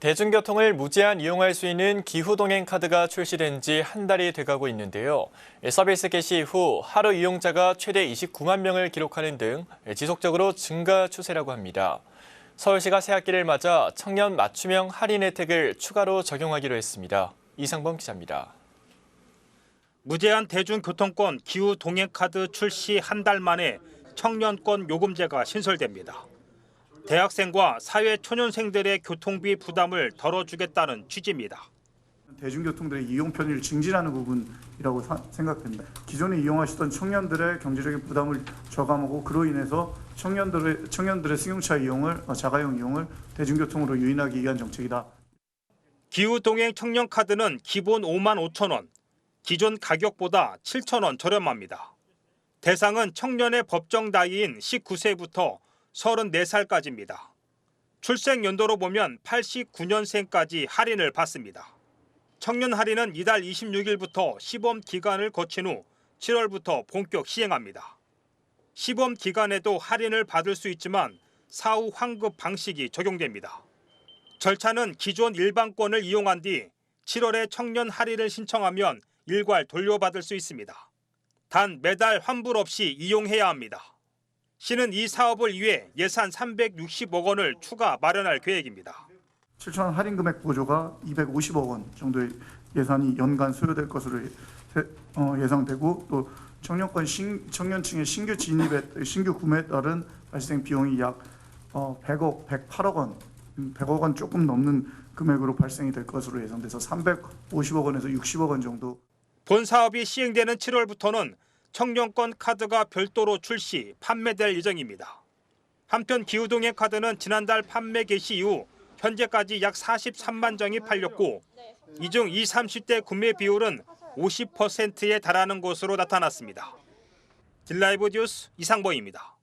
대중교통을 무제한 이용할 수 있는 기후동행 카드가 출시된 지 한 달이 돼가고 있는데요. 서비스 개시 이후 하루 이용자가 최대 29만 명을 기록하는 등 지속적으로 증가 추세라고 합니다. 서울시가 새학기를 맞아 청년 맞춤형 할인 혜택을 추가로 적용하기로 했습니다. 이상범 기자입니다. 무제한 대중교통권 기후 동행 카드 출시 한 달 만에 청년권 요금제가 신설됩니다. 대학생과 사회 초년생들의 교통비 부담을 덜어주겠다는 취지입니다. 대중교통들의 이용 편의를 증진하는 부분이라고 사- 생각됩니다. 기존에 이용하시던 청년들의 경제적인 부담을 저감하고 그로 인해서 청년들의 청년들의 승용차 이용을 어, 자가용 이용을 대중교통으로 유인하기 위한 정책이다. 기후 동행 청년 카드는 기본 5만 5천 원, 기존 가격보다 7천 원 저렴합니다. 대상은 청년의 법정 나이인 19세부터 34살까지입니다. 출생 연도로 보면 89년생까지 할인을 받습니다. 청년 할인은 이달 26일부터 시범 기간을 거친 후 7월부터 본격 시행합니다. 시범 기간에도 할인을 받을 수 있지만 사후 환급 방식이 적용됩니다. 절차는 기존 일반권을 이용한 뒤 7월에 청년 할인을 신청하면 일괄 돌려받을 수 있습니다. 단 매달 환불 없이 이용해야 합니다. 시는 이 사업을 위해 예산 360억 원을 추가 마련할 계획입니다. 7천 원 할인 금액 보조가 250억 원 정도의 예산이 연간 소요될 것으로 예- 어, 예상되고 또 청년권 신, 청년층의 신규 진입에 신규 구매에 따른 발생 비용이 약 어, 100억, 108억 원, 음, 100억 원 조금 넘는 금액으로 발생이 될 것으로 예상돼서 350억 원에서 60억 원 정도 본 사업이 시행되는 7월부터는 청년권 카드가 별도로 출시, 판매될 예정입니다. 한편 기후동행 카드는 지난달 판매 개시 이후 현재까지 약 43만 장이 팔렸고 이 중 20, 30대 구매 비율은 50%에 달하는 것으로 나타났습니다. 딜라이브 뉴스 이상범입니다.